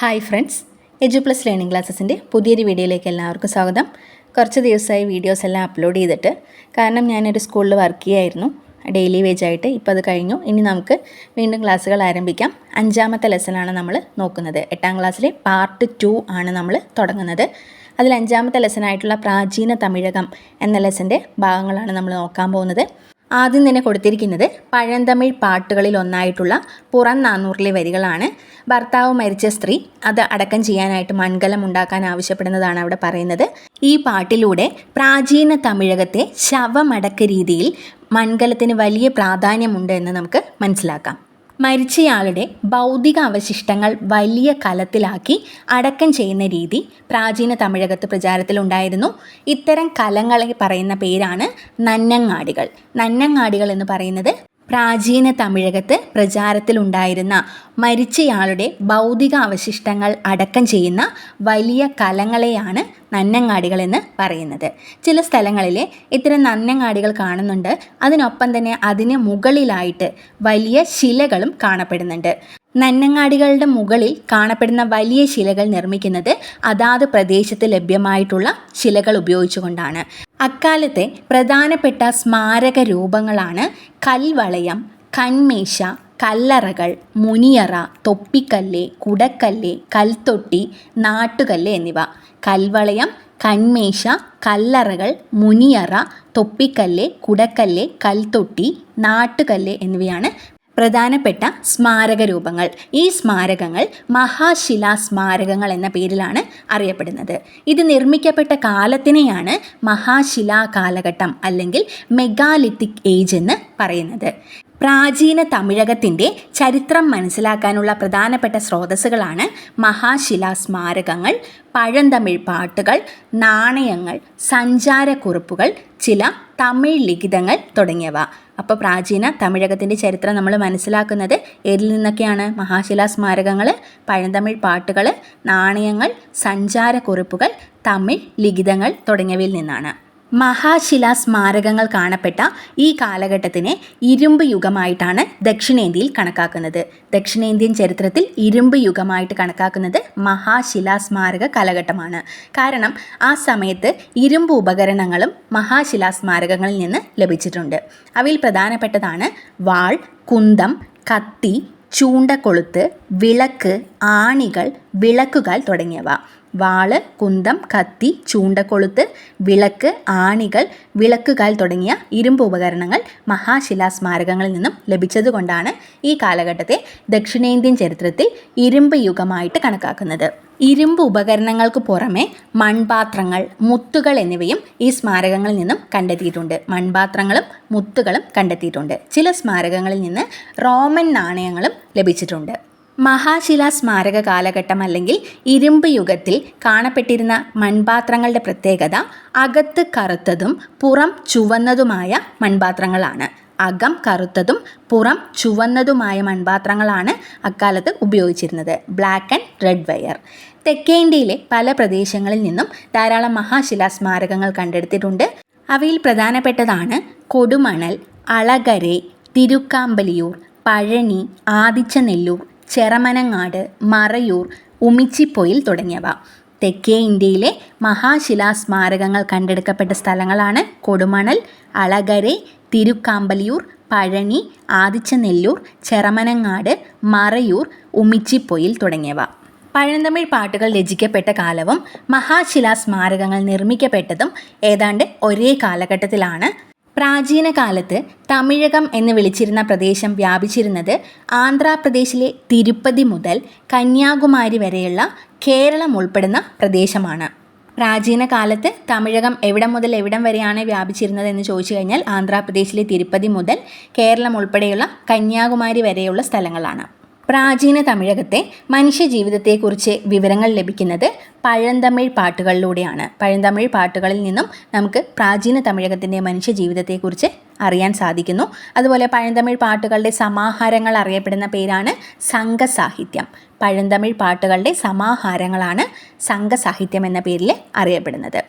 Hi friends edu plus learning ക്ലാസ്സസിന്റെ പുതിയൊരു വീഡിയോയിലേക്ക് എല്ലാവർക്കും സ്വാഗതം. കുറച്ച് ദിവസമായി വീഡിയോസ് എല്ലാം അപ്ലോഡ് ചെയ്തിട്ട് കാരണം ഞാനൊരു സ്കൂളിൽ വർക്ക് ചെയ്യായിരുന്നു. ഡെയിലി വേജ് ആയിട്ട് ഇപ്പോൾ അത് കഴിഞ്ഞു. ഇനി നമുക്ക് വീണ്ടും ക്ലാസ്സുകൾ ആരംഭിക്കാം. അഞ്ചാമത്തെ ലെസനാണ് നമ്മൾ നോക്കുന്നത്. എട്ടാം ക്ലാസ്സിലെ പാർട്ട് ടു ആണ് നമ്മൾ തുടങ്ങുന്നത്. അതിൽ അഞ്ചാമത്തെ ലെസനായിട്ടുള്ള പ്രാചീന തമിഴകം എന്ന ലെസന്റെ ഭാഗങ്ങളാണ് നമ്മൾ നോക്കാൻ പോകുന്നത്. ആദ്യം തന്നെ കൊടുത്തിരിക്കുന്നത് പഴന്തമിഴ് പാട്ടുകളിൽ ഒന്നായിട്ടുള്ള പുറം നാനൂറിലെ വരികളാണ്. ഭർത്താവ് മരിച്ച സ്ത്രീ അത് അടക്കം ചെയ്യാനായിട്ട് മൺകലം ഉണ്ടാക്കാൻ ആവശ്യപ്പെടുന്നതാണ് അവിടെ പറയുന്നത്. ഈ പാട്ടിലൂടെ പ്രാചീന തമിഴകത്തെ ശവമടക്ക രീതിയിൽ മൺകലത്തിന് വലിയ പ്രാധാന്യമുണ്ട് എന്ന് നമുക്ക് മനസ്സിലാക്കാം. മരിച്ചയാളുടെ ഭൗതിക അവശിഷ്ടങ്ങൾ വലിയ കലത്തിലാക്കി അടക്കം ചെയ്യുന്ന രീതി പ്രാചീന തമിഴകത്ത് പ്രചാരത്തിലുണ്ടായിരുന്നു. ഇത്തരം കലങ്ങളെ പറയുന്ന പേരാണ് നന്നങ്ങാടികൾ. നന്നങ്ങാടികൾ എന്ന് പറയുന്നത് പ്രാചീന തമിഴകത്ത് പ്രചാരത്തിലുണ്ടായിരുന്ന മരിച്ചയാളുടെ ഭൗതിക അവശിഷ്ടങ്ങൾ അടക്കം ചെയ്യുന്ന വലിയ കലങ്ങളെയാണ് നന്നങ്ങാടികൾ എന്ന് പറയുന്നത്. ചില സ്ഥലങ്ങളിൽ ഇത്തരം നന്നങ്ങാടികൾ കാണുന്നുണ്ട്. അതിനൊപ്പം തന്നെ അതിന് മുകളിലായിട്ട് വലിയ ശിലകളും കാണപ്പെടുന്നുണ്ട്. നന്നങ്ങാടികളുടെ മുകളിൽ കാണപ്പെടുന്ന വലിയ ശിലകൾ നിർമ്മിക്കുന്നത് അതാത് പ്രദേശത്ത് ലഭ്യമായിട്ടുള്ള ശിലകൾ ഉപയോഗിച്ചുകൊണ്ടാണ്. അക്കാലത്തെ പ്രധാനപ്പെട്ട സ്മാരക രൂപങ്ങളാണ് കൽവളയം കൺമേശ കല്ലറകൾ മുനിയറ തൊപ്പിക്കല്ല് കുടക്കല്ല് കൽത്തൊട്ടി നാട്ടുകല്ല് എന്നിവ. കൽവളയം കൺമേശ കല്ലറകൾ മുനിയറ തൊപ്പിക്കല്ല് കുടക്കല്ല് കൽത്തൊട്ടി നാട്ടുകല്ല് എന്നിവയാണ് പ്രധാനപ്പെട്ട സ്മാരക രൂപങ്ങൾ. ഈ സ്മാരകങ്ങൾ മഹാശിലാ സ്മാരകങ്ങൾ എന്ന പേരിലാണ് അറിയപ്പെടുന്നത്. ഇത് നിർമ്മിക്കപ്പെട്ട കാലത്തിനെയാണ് മഹാശിലാ കാലഘട്ടം അല്ലെങ്കിൽ മെഗാലിത്തിക് ഏജ് എന്ന് പറയുന്നത്. പ്രാചീന തമിഴകത്തിന്റെ ചരിത്രം മനസ്സിലാക്കാനുള്ള പ്രധാനപ്പെട്ട സ്രോതസ്സുകളാണ് മഹാശിലാ സ്മാരകങ്ങൾ പഴന്തമിഴ് പാട്ടുകൾ നാണയങ്ങൾ സഞ്ചാരക്കുറിപ്പുകൾ ചില തമിഴ് ലിഖിതങ്ങൾ തുടങ്ങിയവ. അപ്പോൾ പ്രാചീന തമിഴകത്തിന്റെ ചരിത്രം നമ്മൾ മനസ്സിലാക്കുന്നത് ഏതിൽ നിന്നൊക്കെയാണ്? മഹാശിലാ സ്മാരകങ്ങൾ പഴന്തമിഴ് പാട്ടുകൾ നാണയങ്ങൾ സഞ്ചാരക്കുറിപ്പുകൾ തമിഴ് ലിഖിതങ്ങൾ തുടങ്ങിയവയിൽ നിന്നാണ്. മഹാശിലാ സ്മാരകങ്ങൾ കാണപ്പെട്ട ഈ കാലഘട്ടത്തിനെ ഇരുമ്പ് യുഗമായിട്ടാണ് ദക്ഷിണേന്ത്യയിൽ കണക്കാക്കുന്നത്. ദക്ഷിണേന്ത്യൻ ചരിത്രത്തിൽ ഇരുമ്പ് യുഗമായിട്ട് കണക്കാക്കുന്നത് മഹാശിലാ സ്മാരക കാലഘട്ടമാണ്. കാരണം ആ സമയത്ത് ഇരുമ്പ് ഉപകരണങ്ങളും മഹാശിലാ സ്മാരകങ്ങളിൽ നിന്ന് ലഭിച്ചിട്ടുണ്ട്. അവയിൽ പ്രധാനപ്പെട്ടതാണ് വാൾ കുന്തം കത്തി ചൂണ്ടക്കൊളുത്ത് വിളക്ക് ആണികൾ വിളക്കുകാൽ തുടങ്ങിയവ. വാൾ കുന്തം കത്തി ചൂണ്ടക്കൊളുത്ത് വിളക്ക് ആണികൾ വിളക്കുകാൽ തുടങ്ങിയ ഇരുമ്പ് ഉപകരണങ്ങൾ മഹാശിലാ സ്മാരകങ്ങളിൽ നിന്നും ലഭിച്ചതുകൊണ്ടാണ് ഈ കാലഘട്ടത്തെ ദക്ഷിണേന്ത്യൻ ചരിത്രത്തിൽ ഇരുമ്പ് യുഗമായിട്ട് കണക്കാക്കുന്നത്. ഇരുമ്പ് ഉപകരണങ്ങൾക്ക് പുറമെ മൺപാത്രങ്ങൾ മുത്തുകൾ എന്നിവയും ഈ സ്മാരകങ്ങളിൽ നിന്നും കണ്ടെത്തിയിട്ടുണ്ട്. മൺപാത്രങ്ങളും മുത്തുകളും കണ്ടെത്തിയിട്ടുണ്ട്. ചില സ്മാരകങ്ങളിൽ നിന്ന് റോമൻ നാണയങ്ങളും ലഭിച്ചിട്ടുണ്ട്. മഹാശിലാ സ്മാരക കാലഘട്ടം അല്ലെങ്കിൽ ഇരുമ്പ് യുഗത്തിൽ കാണപ്പെട്ടിരുന്ന മൺപാത്രങ്ങളുടെ പ്രത്യേകത അകത്ത് കറുത്തതും പുറം ചുവന്നതുമായ മൺപാത്രങ്ങളാണ്. അകം കറുത്തതും പുറം ചുവന്നതുമായ മൺപാത്രങ്ങളാണ് അക്കാലത്ത് ഉപയോഗിച്ചിരുന്നത്. Black and red ware. തെക്കേ ഇന്ത്യയിലെ പല പ്രദേശങ്ങളിൽ നിന്നും ധാരാളം മഹാശിലാ സ്മാരകങ്ങൾ കണ്ടെടുത്തിട്ടുണ്ട്. അവയിൽ പ്രധാനപ്പെട്ടതാണ് കൊടുമണൽ അളകരെ തിരുക്കാമ്പലിയൂർ പഴനി ആദിച്ചനെല്ലൂർ ചെറമനങ്ങാട് മറയൂർ ഉമിച്ചിപ്പൊയിൽ തുടങ്ങിയവ. തെക്കേ ഇന്ത്യയിലെ മഹാശിലാ സ്മാരകങ്ങൾ കണ്ടെടുക്കപ്പെട്ട സ്ഥലങ്ങളാണ് കൊടുമണൽ അളകരെ തിരുക്കാമ്പലിയൂർ പഴനി ആദിച്ചനെല്ലൂർ ചെറമനങ്ങാട് മറയൂർ ഉമിച്ചിപ്പൊയിൽ തുടങ്ങിയവ. പഴന്തമിഴ് പാട്ടുകൾ രചിക്കപ്പെട്ട കാലവും മഹാശിലാ സ്മാരകങ്ങൾ നിർമ്മിക്കപ്പെട്ടതും ഏതാണ്ട് ഒരേ കാലഘട്ടത്തിലാണ് പ്രാചീന കാലത്ത് തമിഴകം എന്ന് വിളിച്ചിരുന്ന പ്രദേശം വ്യാപിച്ചിരുന്നത് ആന്ധ്രാപ്രദേശിലെ തിരുപ്പതി മുതൽ കന്യാകുമാരി വരെയുള്ള കേരളം ഉൾപ്പെടുന്ന പ്രദേശമാണ്. പ്രാചീന കാലത്ത് തമിഴകം എവിടം മുതൽ എവിടം വരെയാണ് വ്യാപിച്ചിരുന്നത് എന്ന് ചോദിച്ചു കഴിഞ്ഞാൽ ആന്ധ്രാപ്രദേശിലെ തിരുപ്പതി മുതൽ കേരളം ഉൾപ്പെടെയുള്ള കന്യാകുമാരി വരെയുള്ള സ്ഥലങ്ങളാണ്. പ്രാചീന തമിഴകത്തെ മനുഷ്യജീവിതത്തെക്കുറിച്ച് വിവരങ്ങൾ ലഭിക്കുന്നത് പഴന്തമിഴ് പാട്ടുകളിലൂടെയാണ്. പഴന്തമിഴ് പാട്ടുകളിൽ നിന്നും നമുക്ക് പ്രാചീന തമിഴകത്തിന്റെ മനുഷ്യജീവിതത്തെക്കുറിച്ച് അറിയാൻ സാധിക്കുന്നു. അതുപോലെ പഴന്തമിഴ് പാട്ടുകളുടെ സമാഹാരങ്ങൾ അറിയപ്പെടുന്ന പേരാണ് സംഘസാഹിത്യം. പഴന്തമിഴ് പാട്ടുകളുടെ സമാഹാരങ്ങളാണ് സംഘസാഹിത്യം എന്ന പേരിൽ അറിയപ്പെടുന്നത്.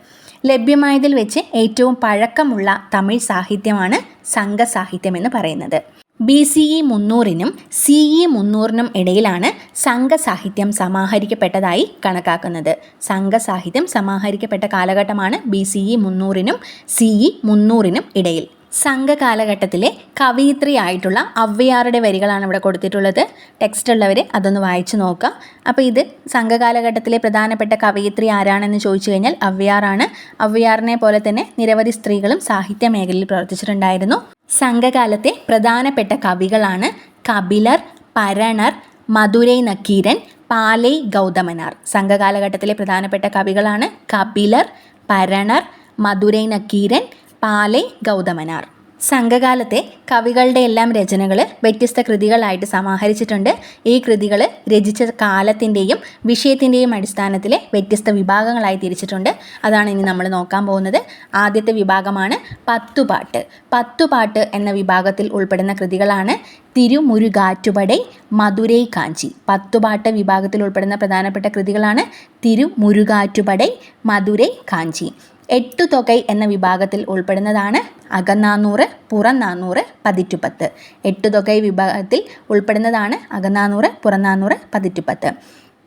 ലഭ്യമായതിൽ വെച്ച് ഏറ്റവും പഴക്കമുള്ള തമിഴ് സാഹിത്യമാണ് സംഘസാഹിത്യം എന്ന് പറയുന്നത്. ബി സി ഇ മുന്നൂറിനും സി ഇ മുന്നൂറിനും ഇടയിലാണ് സംഘസാഹിത്യം സമാഹരിക്കപ്പെട്ടതായി കണക്കാക്കുന്നത്. സംഘസാഹിത്യം സമാഹരിക്കപ്പെട്ട കാലഘട്ടമാണ് ബി സി ഇ മുന്നൂറിനും സി ഇ മുന്നൂറിനും ഇടയിൽ. സംഘകാലഘട്ടത്തിലെ കവയിത്രിയായിട്ടുള്ള അവ്വയാറുടെ വരികളാണ് ഇവിടെ കൊടുത്തിട്ടുള്ളത്. ടെക്സ്റ്റ് ഉള്ളവർ അതൊന്ന് വായിച്ചു നോക്കാം. അപ്പോൾ ഇത് സംഘകാലഘട്ടത്തിലെ പ്രധാനപ്പെട്ട കവയിത്രി ആരാണെന്ന് ചോദിച്ചു കഴിഞ്ഞാൽ അവ്വയാറാണ് അവ്വയാറിനെ പോലെ തന്നെ നിരവധി സ്ത്രീകളും സാഹിത്യ മേഖലയിൽ പ്രവർത്തിച്ചിട്ടുണ്ടായിരുന്നു. സംഘകാലത്തെ പ്രധാനപ്പെട്ട കവികളാണ് കപിലർ പരണർ മധുരൈ നക്കീരൻ പാലൈ ഗൗതമനാർ. സംഘകാലഘട്ടത്തിലെ പ്രധാനപ്പെട്ട കവികളാണ് കപിലർ പരണർ മധുരൈ നക്കീരൻ പാലൈ ഗൗതമനാർ. സംഘകാലത്തെ കവികളുടെ എല്ലാം രചനകൾ വ്യത്യസ്ത കൃതികളായിട്ട് സമാഹരിച്ചിട്ടുണ്ട്. ഈ കൃതികൾ രചിച്ച കാലത്തിന്റെയും വിഷയത്തിന്റെയും അടിസ്ഥാനത്തിൽ വ്യത്യസ്ത വിഭാഗങ്ങളായി തിരിച്ചിട്ടുണ്ട്. അതാണ് ഇനി നമ്മൾ നോക്കാൻ പോകുന്നത്. ആദ്യത്തെ വിഭാഗമാണ് പത്തുപാട്ട്. പത്തുപാട്ട് എന്ന വിഭാഗത്തിൽ ഉൾപ്പെടുന്ന കൃതികളാണ് തിരുമുരുകാറ്റുപടൈ മധുരൈ കാഞ്ചി. പത്തുപാട്ട് വിഭാഗത്തിൽ ഉൾപ്പെടുന്ന പ്രധാനപ്പെട്ട കൃതികളാണ് തിരുമുരുകാറ്റുപടൈ മധുരൈ കാഞ്ചി. എട്ടുതൊകൈ എന്ന വിഭാഗത്തിൽ ഉൾപ്പെടുന്നതാണ് അകനാന്നൂറ് പുറനാന്നൂറ് പതിറ്റുപത്ത്. എട്ടു തുകൈ വിഭാഗത്തിൽ ഉൾപ്പെടുന്നതാണ് അകനാന്നൂറ് പുറനാന്നൂറ് പതിറ്റുപത്ത്.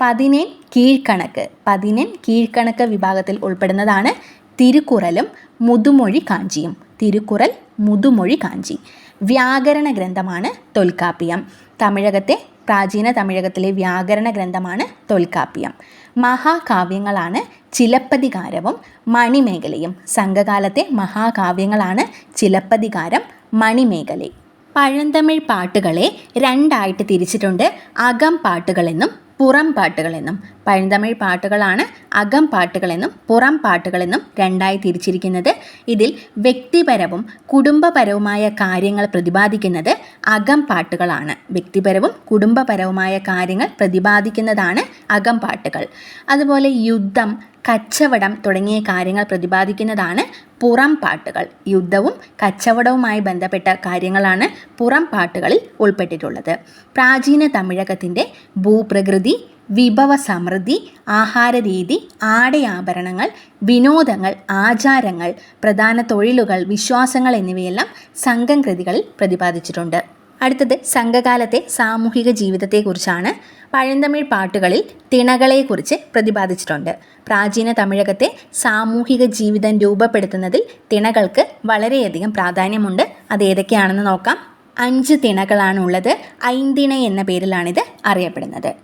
പതിനേൻ കീഴ്ക്കണക്ക് പതിനേൻ കീഴ്ക്കണക്ക് വിഭാഗത്തിൽ ഉൾപ്പെടുന്നതാണ് തിരുക്കുറലും മുതുമൊഴി കാഞ്ചിയും. തിരുക്കുറൽ മുതുമൊഴി കാഞ്ചി. വ്യാകരണ ഗ്രന്ഥമാണ് തൊൽക്കാപ്പിയം. തമിഴകത്തെ പ്രാചീന തമിഴകത്തിലെ വ്യാകരണ ഗ്രന്ഥമാണ് തൊൽക്കാപ്പിയം. മഹാകാവ്യങ്ങളാണ് ചിലപ്പതികാരവും മണിമേഖലയും. സംഘകാലത്തെ മഹാകാവ്യങ്ങളാണ് ചിലപ്പതികാരം മണിമേഖലയും പഴന്തമിഴ് പാട്ടുകളെ രണ്ടായിട്ട് തിരിച്ചിട്ടുണ്ട്. അകം പാട്ടുകളെന്നും പുറം പാട്ടുകളെന്നും. പഴന്തമിഴ് പാട്ടുകളാണ് അകം പാട്ടുകളെന്നും പുറം പാട്ടുകളെന്നും രണ്ടായി തിരിച്ചിരിക്കുന്നത്. ഇതിൽ വ്യക്തിപരവും കുടുംബപരവുമായ കാര്യങ്ങൾ പ്രതിപാദിക്കുന്നത് അകം പാട്ടുകളാണ്. വ്യക്തിപരവും കുടുംബപരവുമായ കാര്യങ്ങൾ പ്രതിപാദിക്കുന്നതാണ് അകം പാട്ടുകൾ. അതുപോലെ യുദ്ധം കച്ചവടം തുടങ്ങിയ കാര്യങ്ങൾ പ്രതിപാദിക്കുന്നതാണ് പുറം പാട്ടുകൾ. യുദ്ധവും കച്ചവടവുമായി ബന്ധപ്പെട്ട കാര്യങ്ങളാണ് പുറം പാട്ടുകളിൽ ഉൾപ്പെട്ടിട്ടുള്ളത്. പ്രാചീന തമിഴകത്തിന്റെ ഭൂപ്രകൃതി വിഭവ സമൃദ്ധി ആഹാരരീതി ആടയാഭരണങ്ങൾ വിനോദങ്ങൾ ആചാരങ്ങൾ പ്രധാന തൊഴിലുകൾ വിശ്വാസങ്ങൾ എന്നിവയെല്ലാം സംഘം കൃതികളിൽ പ്രതിപാദിച്ചിട്ടുണ്ട്. അടുത്തത് സംഘകാലത്തെ സാമൂഹിക ജീവിതത്തെക്കുറിച്ചാണ്. പഴന്തമിഴ് പാട്ടുകളിൽ തിണകളെക്കുറിച്ച് പ്രതിപാദിച്ചിട്ടുണ്ട്. പ്രാചീന തമിഴകത്തെ സാമൂഹിക ജീവിതം രൂപപ്പെടുത്തുന്നതിൽ തിണകൾക്ക് വളരെയധികം പ്രാധാന്യമുണ്ട്. അത് ഏതൊക്കെയാണെന്ന് നോക്കാം. അഞ്ച് തിണകളാണുള്ളത്. ഐന്തിണ എന്ന പേരിലാണിത് അറിയപ്പെടുന്നത്.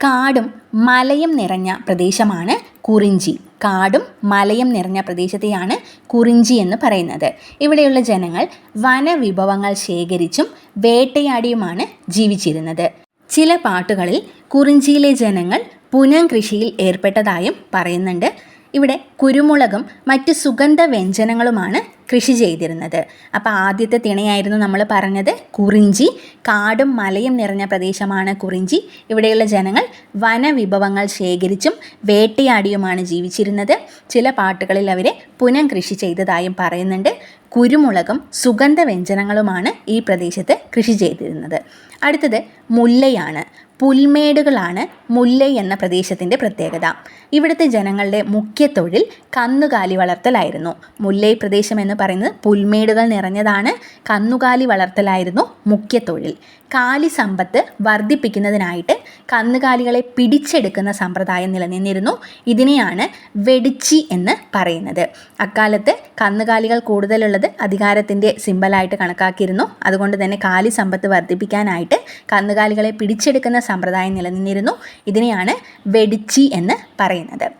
കാടും മലയും നിറഞ്ഞ പ്രദേശമാണ് കുറിഞ്ചി. കാടും മലയും നിറഞ്ഞ പ്രദേശത്തെയാണ് കുറിഞ്ചി എന്ന് പറയുന്നത്. ഇവിടെയുള്ള ജനങ്ങൾ വനവിഭവങ്ങൾ ശേഖരിച്ചും വേട്ടയാടിയുമാണ് ജീവിച്ചിരുന്നത്. ചില പാട്ടുകളിൽ കുറിഞ്ചിയിലെ ജനങ്ങൾ പുനം കൃഷിയിൽ ഏർപ്പെട്ടതായും പറയുന്നുണ്ട്. ഇവിടെ കുരുമുളകും മറ്റ് സുഗന്ധ വ്യഞ്ജനങ്ങളുമാണ് കൃഷി ചെയ്തിരുന്നത്. അപ്പോൾ ആദ്യത്തെ തിണയായിരുന്നു നമ്മൾ പറഞ്ഞത് കുറിഞ്ചി. കാടും മലയും നിറഞ്ഞ പ്രദേശമാണ് കുറിഞ്ചി. ഇവിടെയുള്ള ജനങ്ങൾ വനവിഭവങ്ങൾ ശേഖരിച്ചും വേട്ടയാടിയുമാണ് ജീവിച്ചിരുന്നത്. ചില പാട്ടുകളിൽ അവരെ പുനം കൃഷി ചെയ്തതായും പറയുന്നുണ്ട്. കുരുമുളകും സുഗന്ധ വ്യഞ്ജനങ്ങളുമാണ് ഈ പ്രദേശത്ത് കൃഷി ചെയ്തിരുന്നത്. അടുത്തത് മുല്ലയാണ്. പുൽമേടുകളാണ് മുല്ല എന്ന പ്രദേശത്തിന്റെ പ്രത്യേകത. ഇവിടുത്തെ ജനങ്ങളുടെ മുഖ്യ തൊഴിൽ കന്നുകാലി വളർത്തലായിരുന്നു. മുല്ലൈ പ്രദേശം എന്ന് പറയുന്നത് പുൽമേടുകൾ നിറഞ്ഞതാണ്. കന്നുകാലി വളർത്തലായിരുന്നു മുഖ്യ തൊഴിൽ. കാലി സമ്പത്ത് വർദ്ധിപ്പിക്കുന്നതിനായിട്ട് കന്നുകാലികളെ പിടിച്ചെടുക്കുന്ന സമ്പ്രദായം നിലനിന്നിരുന്നു. ഇതിനെയാണ് വെടിച്ചി എന്ന് പറയുന്നത്. അക്കാലത്ത് കന്നുകാലികൾ കൂടുതലുള്ളത് അധികാരത്തിന്റെ സിമ്പലായിട്ട് കണക്കാക്കിയിരുന്നു. അതുകൊണ്ട് തന്നെ കാലി സമ്പത്ത് വർദ്ധിപ്പിക്കാനായിട്ട് കന്നുകാലികളെ പിടിച്ചെടുക്കുന്ന സമ്പ്രദായം നിലനിന്നിരുന്നു. ഇതിനെയാണ് വെടിച്ചി എന്ന് പറയുന്നത്.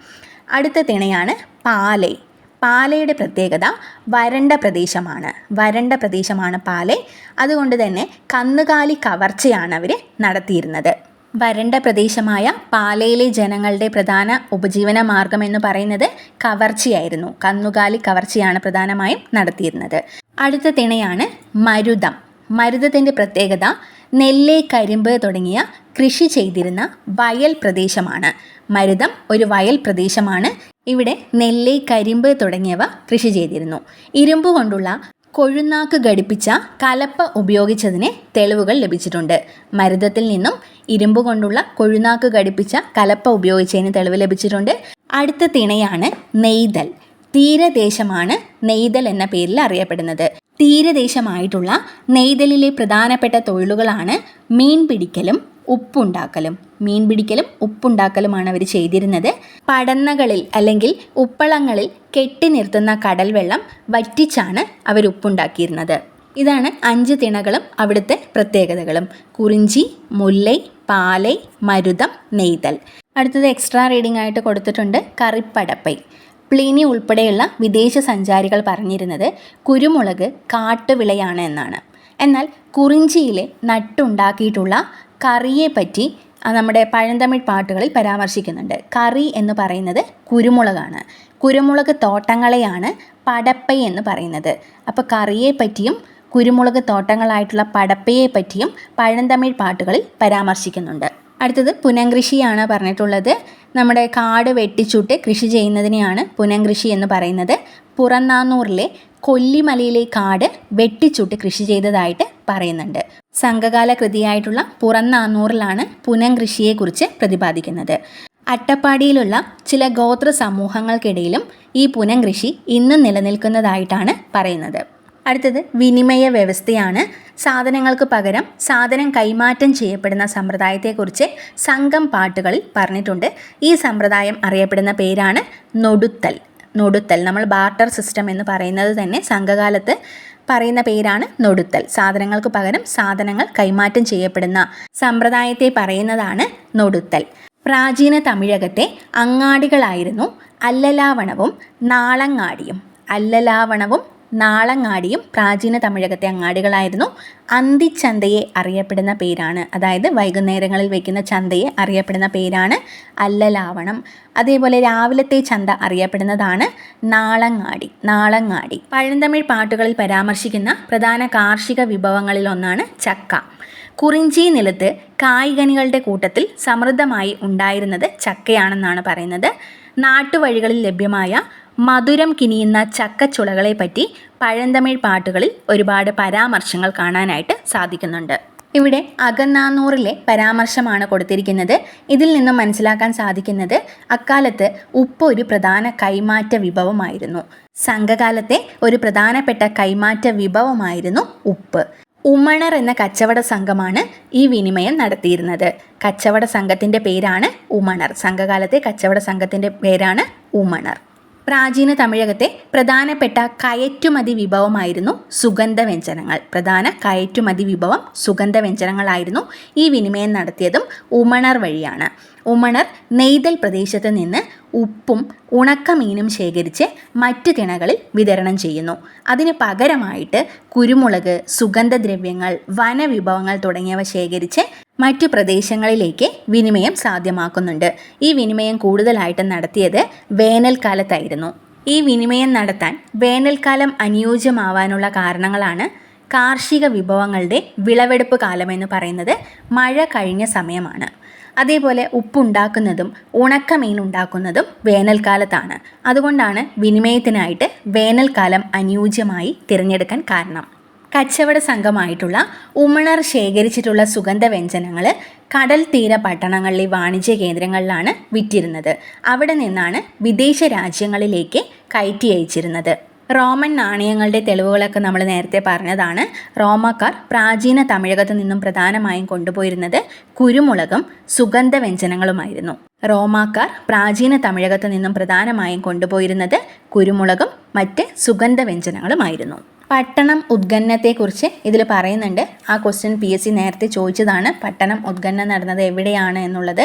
അടുത്ത തിണയാണ് പാലൈ. പാലയുടെ പ്രത്യേകത വരണ്ട പ്രദേശമാണ്. വരണ്ട പ്രദേശമാണ് പാലെ. അതുകൊണ്ട് തന്നെ കന്നുകാലി കവർച്ചയാണ് അവർ നടത്തിയിരുന്നത്. വരണ്ട പ്രദേശമായ പാലയിലെ ജനങ്ങളുടെ പ്രധാന ഉപജീവന മാർഗം എന്ന് പറയുന്നത് കവർച്ചയായിരുന്നു. കന്നുകാലി കവർച്ചയാണ് പ്രധാനമായും നടത്തിയിരുന്നത്. അടുത്ത തിണയാണ് മരുതം. മരുതത്തിന്റെ പ്രത്യേകത നെല്ല് കരിമ്പ് തുടങ്ങിയ കൃഷി ചെയ്തിരുന്ന വയൽ പ്രദേശമാണ്. മരുതം ഒരു വയൽ പ്രദേശമാണ്. ഇവിടെ നെല്ല് കരിമ്പ് തുടങ്ങിയവ കൃഷി ചെയ്തിരുന്നു. ഇരുമ്പ് കൊണ്ടുള്ള കൊഴുന്നാക്ക് ഘടിപ്പിച്ച കലപ്പ ഉപയോഗിച്ചതിന് തെളിവുകൾ ലഭിച്ചിട്ടുണ്ട്. മരുതത്തിൽ നിന്നും ഇരുമ്പ് കൊണ്ടുള്ള കൊഴുന്നാക്ക് ഘടിപ്പിച്ച കലപ്പ ഉപയോഗിച്ചതിന് തെളിവ് ലഭിച്ചിട്ടുണ്ട്. അടുത്ത തിണയാണ് നെയ്തൽ. തീരദേശമാണ് നെയ്തൽ എന്ന പേരിൽ അറിയപ്പെടുന്നത്. തീരദേശമായിട്ടുള്ള നെയ്തലിലെ പ്രധാനപ്പെട്ട തൊഴിലുകളാണ് മീൻ പിടിക്കലും ഉപ്പുണ്ടാക്കലും. മീൻ പിടിക്കലും ഉപ്പുണ്ടാക്കലുമാണ് അവർ ചെയ്തിരുന്നത്. പടന്നകളിൽ അല്ലെങ്കിൽ ഉപ്പളങ്ങളിൽ കെട്ടി നിർത്തുന്ന കടൽ വെള്ളം വറ്റിച്ചാണ് അവർ ഉപ്പുണ്ടാക്കിയിരുന്നത്. ഇതാണ് അഞ്ച് തിണകളും അവിടുത്തെ പ്രത്യേകതകളും. കുറിഞ്ചി മുല്ലൈ പാലൈ മരുതം നെയ്തൽ. അടുത്തത് എക്സ്ട്രാ റീഡിംഗ് ആയിട്ട് കൊടുത്തിട്ടുണ്ട് കറിപ്പടപ്പൈ. പ്ലീനി ഉൾപ്പെടെയുള്ള വിദേശ സഞ്ചാരികൾ പറഞ്ഞിരുന്നത് കുരുമുളക് കാട്ടുവിളയാണ് എന്നാണ്. എന്നാൽ കുറിഞ്ചിയിൽ നട്ടുണ്ടാക്കിയിട്ടുള്ള കറിയെ പറ്റി ആ നമ്മുടെ പഴന്തമിഴ് പാട്ടുകളിൽ പരാമർശിക്കുന്നുണ്ട്. കറി എന്ന് പറയുന്നത് കുരുമുളകാണ്. കുരുമുളക് തോട്ടങ്ങളെയാണ് പടപ്പൈ എന്ന് പറയുന്നത്. അപ്പോൾ കറിയെ പറ്റിയും കുരുമുളക് തോട്ടങ്ങളായിട്ടുള്ള പടപ്പയെ പറ്റിയും പഴന്തമിഴ് പാട്ടുകളിൽ പരാമർശിക്കുന്നുണ്ട്. അടുത്തത് പുനംകൃഷിയാണ് പറഞ്ഞിട്ടുള്ളത്. നമ്മുടെ കാട് വെട്ടിച്ചുട്ട് കൃഷി ചെയ്യുന്നതിനെയാണ് പുനംകൃഷി എന്ന് പറയുന്നത്. പുറന്നാന്നൂറിലെ കൊല്ലിമലയിലെ കാട് വെട്ടിച്ചുട്ട് കൃഷി ചെയ്തതായിട്ട് പറയുന്നുണ്ട്. സംഘകാല കൃതിയായിട്ടുള്ള പുറന്നാന്നൂറിലാണ് പുനംകൃഷിയെക്കുറിച്ച് പ്രതിപാദിക്കുന്നത്. അട്ടപ്പാടിയിലുള്ള ചില ഗോത്ര സമൂഹങ്ങൾക്കിടയിലും ഈ പുനംകൃഷി ഇന്നും നിലനിൽക്കുന്നതായിട്ടാണ് പറയുന്നത്. അടുത്തത് വിനിമയ വ്യവസ്ഥയാണ്. സാധനങ്ങൾക്ക് പകരം സാധനം കൈമാറ്റം ചെയ്യപ്പെടുന്ന സമ്പ്രദായത്തെക്കുറിച്ച് സംഘം പാട്ടുകളിൽ പറഞ്ഞിട്ടുണ്ട്. ഈ സമ്പ്രദായം അറിയപ്പെടുന്ന പേരാണ് നൊടുത്തൽ. നൊടുത്തൽ നമ്മൾ ബാർട്ടർ സിസ്റ്റം എന്ന് പറയുന്നത് തന്നെ സംഘകാലത്ത് പറയുന്ന പേരാണ് നൊടുത്തൽ. സാധനങ്ങൾക്ക് പകരം സാധനങ്ങൾ കൈമാറ്റം ചെയ്യപ്പെടുന്ന സമ്പ്രദായത്തെ പറയുന്നതാണ് നൊടുത്തൽ. പ്രാചീന തമിഴകത്തെ അങ്ങാടികളായിരുന്നു അല്ലലാവണവും നാളങ്ങാടിയും. അല്ലലാവണവും നാളങ്ങാടിയും പ്രാചീന തമിഴകത്തെ അങ്ങാടികളായിരുന്നു. അന്തിച്ചന്തയെ അറിയപ്പെടുന്ന പേരാണ്. അതായത് വൈകുന്നേരങ്ങളിൽ വയ്ക്കുന്ന ചന്തയെ അറിയപ്പെടുന്ന പേരാണ് അല്ലലാവണം. അതേപോലെ രാവിലത്തെ ചന്ത അറിയപ്പെടുന്നതാണ് നാളങ്ങാടി നാളങ്ങാടി. പഴന്തമിഴ് പാട്ടുകളിൽ പരാമർശിക്കുന്ന പ്രധാന കാർഷിക വിഭവങ്ങളിൽ ഒന്നാണ് ചക്ക. കുറിഞ്ചി നിലത്ത് കായ്കനികളുടെ കൂട്ടത്തിൽ സമൃദ്ധമായി ഉണ്ടായിരുന്നത് ചക്കയാണെന്നാണ് പറയുന്നത്. നാട്ടുവഴികളിൽ ലഭ്യമായ മധുരം കിനിയുന്ന ചക്കച്ചുളകളെ പറ്റി പഴന്തമിഴ് പാട്ടുകളിൽ ഒരുപാട് പരാമർശങ്ങൾ കാണാനായിട്ട് സാധിക്കുന്നുണ്ട്. ഇവിടെ അകന്നാന്നൂറിലെ പരാമർശമാണ് കൊടുത്തിരിക്കുന്നത്. ഇതിൽ നിന്നും മനസ്സിലാക്കാൻ സാധിക്കുന്നത് അക്കാലത്ത് ഉപ്പ് ഒരു പ്രധാന കൈമാറ്റ വിഭവമായിരുന്നു. സംഘകാലത്തെ ഒരു പ്രധാനപ്പെട്ട കൈമാറ്റ വിഭവമായിരുന്നു ഉപ്പ്. ഉമ്മണർ എന്ന കച്ചവട സംഘമാണ് ഈ വിനിമയം നടത്തിയിരുന്നത്. കച്ചവട സംഘത്തിന്റെ പേരാണ് ഉമണർ സംഘകാലത്തെ കച്ചവട സംഘത്തിന്റെ പേരാണ് ഉമണർ പ്രാചീന തമിഴകത്തെ പ്രധാനപ്പെട്ട കയറ്റുമതി വിഭവമായിരുന്നു സുഗന്ധവ്യഞ്ജനങ്ങൾ. പ്രധാന കയറ്റുമതി വിഭവം സുഗന്ധവ്യഞ്ജനങ്ങളായിരുന്നു ഈ വിനിമയം നടത്തിയതും ഉമണർ വഴിയാണ്. ഉമണർ നെയ്തൽ പ്രദേശത്ത് നിന്ന് ഉപ്പും ഉണക്കമീനും ശേഖരിച്ച് മറ്റ് കിണകളിൽ വിതരണം ചെയ്യുന്നു. അതിന് പകരമായിട്ട് കുരുമുളക് സുഗന്ധദ്രവ്യങ്ങൾ വനവിഭവങ്ങൾ തുടങ്ങിയവ ശേഖരിച്ച് മറ്റു പ്രദേശങ്ങളിലേക്ക് വിനിമയം സാധ്യമാക്കുന്നുണ്ട്. ഈ വിനിമയം കൂടുതലായിട്ട് നടത്തിയത് വേനൽക്കാലത്തായിരുന്നു. ഈ വിനിമയം നടത്താൻ വേനൽക്കാലം അനുയോജ്യമാവാനുള്ള കാരണങ്ങളാണ് കാർഷിക വിഭവങ്ങളുടെ വിളവെടുപ്പ് കാലമെന്ന് പറയുന്നത് മഴ കഴിഞ്ഞ സമയമാണ്. അതേപോലെ ഉപ്പുണ്ടാക്കുന്നതും ഉണക്കമീൻ ഉണ്ടാക്കുന്നതും വേനൽക്കാലത്താണ്. അതുകൊണ്ടാണ് വിനിമയത്തിനായിട്ട് വേനൽക്കാലം അനുയോജ്യമായി തിരഞ്ഞെടുക്കാൻ കാരണം. കച്ചവട സംഘമായിട്ടുള്ള ഉമണർ ശേഖരിച്ചിട്ടുള്ള സുഗന്ധവ്യഞ്ജനങ്ങൾ കടൽ തീര പട്ടണങ്ങളിലെ വാണിജ്യ കേന്ദ്രങ്ങളിലാണ് വിറ്റിരുന്നത്. അവിടെ നിന്നാണ് വിദേശ രാജ്യങ്ങളിലേക്ക് കയറ്റി അയച്ചിരുന്നത്. റോമൻ നാണയങ്ങളുടെ തെളിവുകളൊക്കെ നമ്മൾ നേരത്തെ പറഞ്ഞതാണ്. റോമക്കാർ പ്രാചീന തമിഴകത്തു നിന്നും പ്രധാനമായും കൊണ്ടുപോയിരുന്നത് കുരുമുളകും സുഗന്ധവ്യഞ്ജനങ്ങളുമായിരുന്നു റോമാക്കാർ പ്രാചീന തമിഴകത്തു നിന്നും പ്രധാനമായും കൊണ്ടുപോയിരുന്നത് കുരുമുളകും മറ്റ് സുഗന്ധവ്യഞ്ജനങ്ങളുമായിരുന്നു പട്ടണം ഉദ്ഗന്നത്തെക്കുറിച്ച് ഇതിൽ പറയുന്നുണ്ട്. ആ ക്വസ്റ്റ്യൻ പി എസ് സി നേരത്തെ ചോദിച്ചതാണ്. പട്ടണം ഉദ്ഗന്നം നടന്നത് എവിടെയാണ് എന്നുള്ളത്.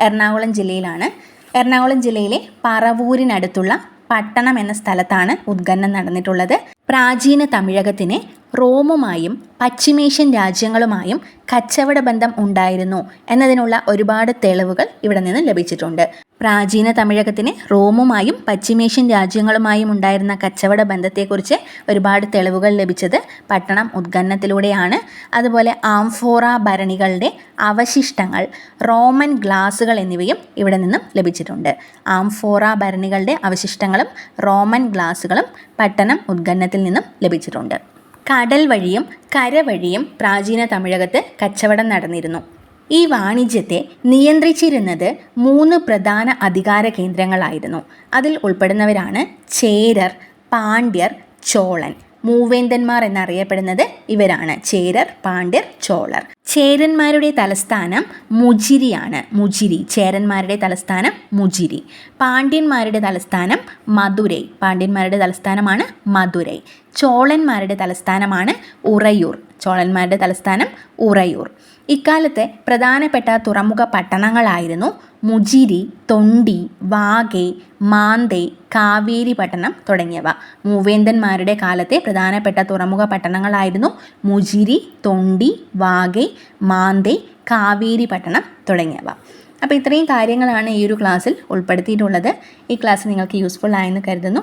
എറണാകുളം ജില്ലയിലാണ്. എറണാകുളം ജില്ലയിലെ പറവൂരിനടുത്തുള്ള പട്ടണം എന്ന സ്ഥലത്താണ് ഉദ്ഘനം നടന്നിട്ടുള്ളത്. പ്രാചീന തമിഴകത്തിനെ റോമുമായും പശ്ചിമേഷ്യൻ രാജ്യങ്ങളുമായും കച്ചവട ബന്ധം ഉണ്ടായിരുന്നു എന്നതിനുള്ള ഒരുപാട് തെളിവുകൾ ഇവിടെ നിന്ന് ലഭിച്ചിട്ടുണ്ട്. പ്രാചീന തമിഴകത്തിന് റോമുമായും പശ്ചിമേഷ്യൻ രാജ്യങ്ങളുമായും ഉണ്ടായിരുന്ന കച്ചവട ബന്ധത്തെക്കുറിച്ച് ഒരുപാട് തെളിവുകൾ ലഭിച്ചത് പട്ടണം ഉദ്ഗന്നത്തിലൂടെയാണ് അതുപോലെ ആംഫോറ ഭരണികളുടെ അവശിഷ്ടങ്ങൾ റോമൻ ഗ്ലാസുകൾ എന്നിവയും ഇവിടെ നിന്നും ലഭിച്ചിട്ടുണ്ട്. ആംഫോറ ഭരണികളുടെ അവശിഷ്ടങ്ങളും റോമൻ ഗ്ലാസുകളും പട്ടണം ഉദ്ഗന്നത്തിൽ നിന്നും ലഭിച്ചിട്ടുണ്ട്. കടൽ വഴിയും കര വഴിയും പ്രാചീന തമിഴകത്ത് കച്ചവടം നടന്നിരുന്നു. ഈ വാണിജ്യത്തെ നിയന്ത്രിച്ചിരുന്നത് മൂന്ന് പ്രധാന അധികാര കേന്ദ്രങ്ങളായിരുന്നു. അതിൽ ഉൾപ്പെടുന്നവരാണ് ചേരർ പാണ്ഡ്യർ ചോളൻ. മൂവേന്തന്മാർ എന്നറിയപ്പെടുന്നത് ഇവരാണ്. ചേരർ പാണ്ഡ്യർ ചോളർ. ചേരന്മാരുടെ തലസ്ഥാനം മുജിരിയാണ്. മുജിരി. ചേരന്മാരുടെ തലസ്ഥാനം മുജിരി. പാണ്ഡ്യന്മാരുടെ തലസ്ഥാനം മധുരൈ. പാണ്ഡ്യന്മാരുടെ തലസ്ഥാനമാണ് മധുരൈ. ചോളന്മാരുടെ തലസ്ഥാനമാണ് ഉറയൂർ. ചോളന്മാരുടെ തലസ്ഥാനം ഉറയൂർ. ഇക്കാലത്തെ പ്രധാനപ്പെട്ട തുറമുഖ പട്ടണങ്ങളായിരുന്നു മുജിരി തൊണ്ടി വാഗെ മാന്തേ കാവേരി പട്ടണം തുടങ്ങിയവ. മൂവേന്തന്മാരുടെ കാലത്തെ പ്രധാനപ്പെട്ട തുറമുഖ പട്ടണങ്ങളായിരുന്നു മുജിരി തൊണ്ടി വാഗെ മാന്തേ കാവേരി പട്ടണം തുടങ്ങിയവ. അപ്പോൾ ഇത്രയും കാര്യങ്ങളാണ് ഈ ഒരു ക്ലാസ്സിൽ ഉൾപ്പെടുത്തിയിട്ടുള്ളത്. ഈ ക്ലാസ് നിങ്ങൾക്ക് യൂസ്ഫുൾ ആയെന്ന് കരുതുന്നു.